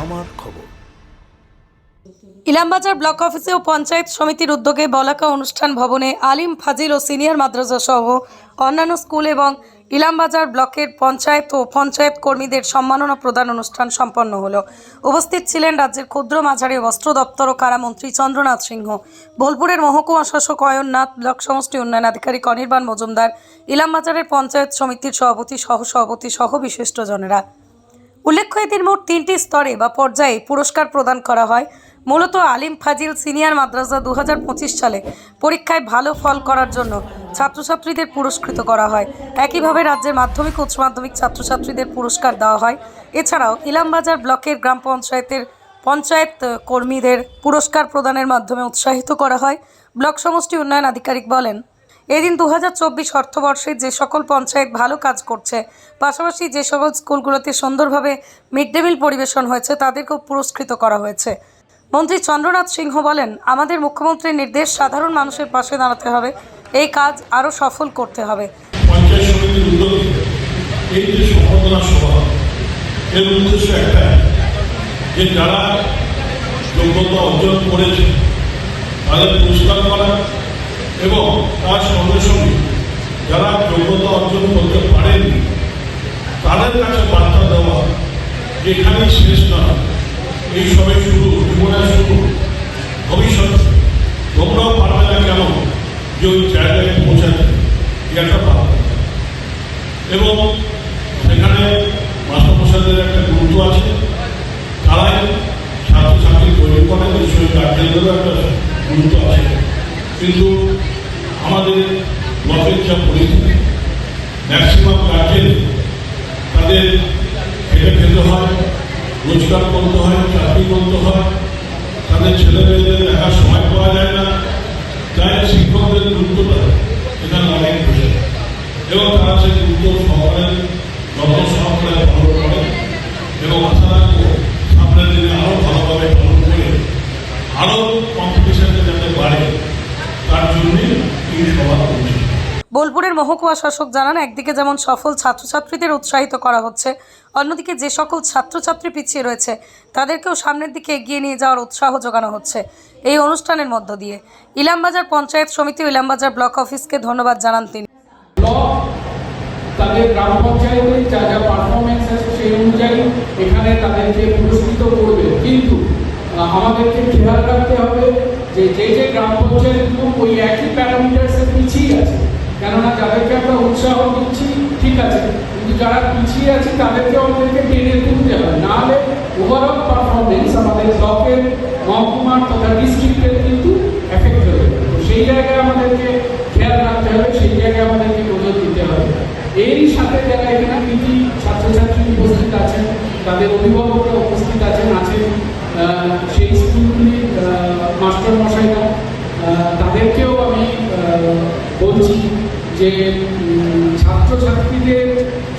আমার খবর। ইলামবাজার ব্লক অফিসে ও পঞ্চায়েত সমিতির উদ্যোগে বলাকা অনুষ্ঠান ভবনে আলিম ফাজিল ও সিনিয়র মাদ্রাসা সহ অন্যান্য স্কুল এবং ইলামবাজার ব্লকের পঞ্চায়েত ও পঞ্চায়েত কর্মীদের সম্মাননা প্রদান অনুষ্ঠান সম্পন্ন হলো। উপস্থিত ছিলেন রাজ্যের ক্ষুদ্র মাঝারি বস্ত্র দপ্তর ও কারামন্ত্রী চন্দ্রনাথ সিংহ। বোলপুরের মহকুমা শাসক অয়ননাথ, ব্লক সমষ্টি উন্নয়ন আধিকারিক অনির্বাণ মজুমদার, ইলামবাজারের পঞ্চায়েত সমিতির সভাপতি সহ সভাপতি সহ বিশিষ্টজনেরা উল্লেখ্য, এদিন মোট তিনটি স্তরে বা পর্যায়ে পুরস্কার প্রদান করা হয়। মূলত আলিম ফাজিল সিনিয়র মাদ্রাসা দু হাজার পঁচিশ সালে পরীক্ষায় ভালো ফল করার জন্য ছাত্রছাত্রীদের পুরস্কৃত করা হয়। একইভাবে রাজ্যের মাধ্যমিক উচ্চ মাধ্যমিক ছাত্রছাত্রীদের পুরস্কার দেওয়া হয়। এছাড়াও ইলামবাজার ব্লকের গ্রাম পঞ্চায়েতের পঞ্চায়েত কর্মীদের পুরস্কার প্রদানের মাধ্যমে উৎসাহিত করা হয়। ব্লক সমষ্টি উন্নয়ন আধিকারিক বলেন এদিন দু হাজার চব্বিশ অর্থবর্ষে যে সকল পঞ্চায়েত ভালো কাজ করছে, পাশাপাশি যে সকল স্কুলগুলোতে সুন্দরভাবে মিড ডে মিল পরিবেশন হয়েছে, তাদেরকেও পুরস্কৃত করা হয়েছে। মন্ত্রী চন্দ্রনাথ সিংহ বলেন, আমাদের মুখ্যমন্ত্রীর নির্দেশ সাধারণ মানুষের পাশে দাঁড়াতে হবে, এই কাজ আরও সফল করতে হবে। যারা যোগ্যতা অর্জন করেছে, তাদের পুরস্কার করা এবং তার সঙ্গে সঙ্গে যারা যোগ্যতা অর্জন করতে পারেনি, তাদের কাছে বার্তা দেওয়া এখানেই শেষ না। এই সবে শুরু জীবনের শুরু, ভবিষ্যৎ। তোমরাও পারবে না কেন যে ওই জায়গায় পৌঁছাতে? একটা বার্তা এবং সেখানে মাস্টারমশাইদের একটা গুরুত্ব আছে। তারাই ছাত্রছাত্রী তৈরি করে নিশ্চয়ই গার্জেনদেরও একটা গুরুত্ব আছে। কিন্তু আমাদের ব্লকের যা ম্যাক্সিমাম গার্জেন তাদের খেটে খেতে হয়, রোজগার করতে হয়, চাকরি করতে হয়, তাদের ছেলে মেয়েদের দেখার সময় পাওয়া যায় না, তাই শিক্ষকদের গুরুত্বটা এখানে অনেক বেশি এবং তারা সেই গুরুত্ব সহকারে যত্ন সহকারে পালন করে এবং আশা রাখব সামনের দিনে আরও ভালোভাবে পালন করে আরও কম্পিটিশনটা যাতে বাড়ে তার জন্যই এই সভা করছি বোলপুরের মহকুমা শাসক জানান, একদিকে যেমন সফল ছাত্রছাত্রীদের উৎসাহিত করা হচ্ছে, অন্যদিকে যে সকল ছাত্রছাত্রী পিছিয়ে রয়েছে, তাদেরকেও সামনের দিকে এগিয়ে নিয়ে যাওয়ার উৎসাহ যোগানো হচ্ছে এই অনুষ্ঠানের মধ্য দিয়ে। ইলামবাজার পঞ্চায়েত সমিতি ইলামবাজার ব্লক অফিসকে ধন্যবাদ জানান তিনি। তাদের গ্রাম পঞ্চায়েতে যা যা পারফরমেন্স সেই অনুযায়ী এখানে তাদেরকে পুরস্কৃত করবে। কিন্তু আমাদেরকে খেয়াল রাখতে হবে যে যে যে গ্রাম পঞ্চায়েতগুলো ওই একই প্যারামিটার্সে পিছিয়ে আছে কেননা যাদেরকে আমরা উৎসাহ দিচ্ছি, ঠিক আছে, কিন্তু যারা পিছিয়ে আছে, তাদেরকে আমাদেরকে টেনে তুলতে হবে নাহলে ওভারঅল পারফরমেন্স আমাদের ব্লকের মহকুমার তথা ডিস্ট্রিক্টের কিন্তু এফেক্ট হয়ে তো সেই জায়গায় আমাদেরকে খেয়াল রাখতে হবে, সেই জায়গায় আমাদেরকে নজর দিতে হবে। এরই সাথে যারা এখানে কৃতি ছাত্রছাত্রী উপস্থিত আছেন, তাদের অভিভাবকরা উপস্থিত আছেন আছেন সেই স্কুলগুলির মাস্টার মশাইরা তাদেরকেও আমি বলছি যে ছাত্রছাত্রীদের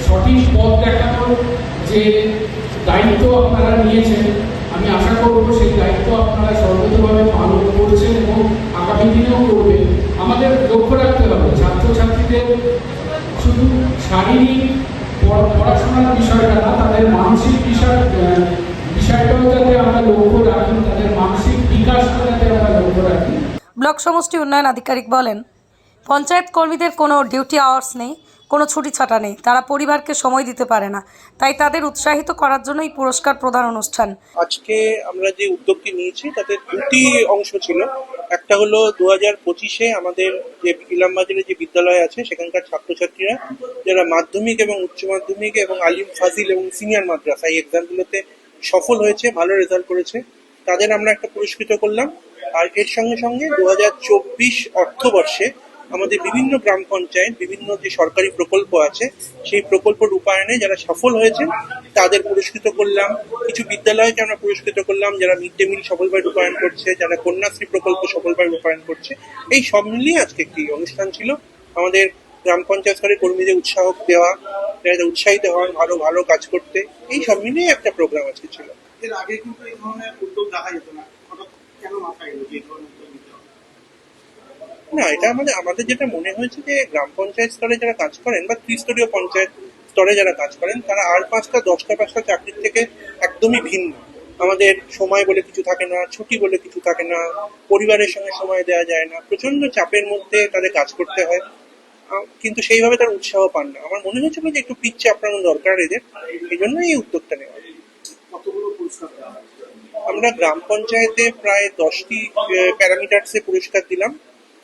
সঠিক পথ দেখানোর যে দায়িত্ব আপনারা নিয়েছেন, আমি আশা করব সেই দায়িত্ব আপনারা সর্বতভাবে পালন করছেন এবং আগামী দিনেও করবেন। আমাদের লক্ষ্য রাখতে হবে, ছাত্রছাত্রীদের শুধু শারীরিক পড়াশোনার বিষয়টা না, তাদের মানসিক বিষয় বিষয়টাও যাতে আমরা লক্ষ্য রাখি, তাদের মানসিক বিকাশটা যাতে আমরা লক্ষ্য রাখি। ব্লক সমষ্টি উন্নয়ন আধিকারিক বলেন পঞ্চায়েত কর্মীদের কোনো ডিউটি আওয়ার্স নেই, কোনো ছুটি ছাটা নেই। তারা পরিবারকে সময় দিতে পারে না। তাই তাদের উৎসাহিত করার জন্যই পুরস্কার প্রদান অনুষ্ঠান। আজকে আমরা যে উদ্যোগটি নিয়েছি, তাতে দুটি অংশ ছিল। একটা হলো দু হাজার পঁচিশে আমাদের যে ইলামবাজারে যে বিদ্যালয় আছে, সেখানকার ছাত্রছাত্রীরা, যারা মাধ্যমিক এবং উচ্চ মাধ্যমিক এবং আলিম, ফাজিল এবং সিনিয়র মাদ্রাসা, এই এক্সামগুলোতে সফল হয়েছে, ভালো রেজাল্ট করেছে। তাদের আমরা একটা পুরস্কৃত করলাম। আর এর সঙ্গে সঙ্গে দু হাজার চব্বিশ অর্থবর্ষে আমাদের বিভিন্ন গ্রাম পঞ্চায়েত, বিভিন্ন যে সরকারি প্রকল্প আছে, সেই প্রকল্প রূপায়ণে যারা সফল হয়েছেন তাদের পুরস্কৃত করলাম। কিছু বিদ্যালয়কে আমরা পুরস্কৃত করলাম, যারা মিড ডে মিল সফলভাবে রূপায়ণ করছে, যারা কন্যাশ্রী প্রকল্প সফলভাবে রূপায়ণ করছে। এই সব মিলিয়ে আজকে একটি অনুষ্ঠান ছিল। আমাদের গ্রাম পঞ্চায়েত স্তরের কর্মীদের উৎসাহ দেওয়া, যারা উৎসাহিত হন, ভালো ভালো কাজ করতে, এই সব মিলিয়ে একটা প্রোগ্রাম আজকে ছিল। এর আগে কিন্তু এই ধরনের উদ্যোগ দেখা যেত না। কেন মাথায় এই ধরনের না এটা আমাদের আমাদের যেটা মনে হয়েছে যে গ্রাম পঞ্চায়েত স্তরে যারা কাজ করেন বা ত্রিস্তরীয় পঞ্চায়েত স্তরে যারা কাজ করেন তারা আর পাঁচটা দশটা পাঁচটা চাকরির থেকে একদমই ভিন্ন। আমাদের সময় বলে কিছু থাকে না ছুটি বলে কিছু থাকে না পরিবারের সঙ্গে সময় দেওয়া যায় না প্রচণ্ড চাপের মধ্যে তাদের কাজ করতে হয়। কিন্তু সেইভাবে তারা উৎসাহ পান না। আমার মনে হয়েছিল যে একটু পিচ্ছে আপনার দরকার এদের এই জন্যই এই উদ্যোগটা নেওয়া? আমরা গ্রাম পঞ্চায়েতে প্রায় দশটি প্যারামিটার্সে পুরস্কার দিলাম।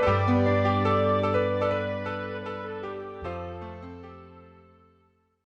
you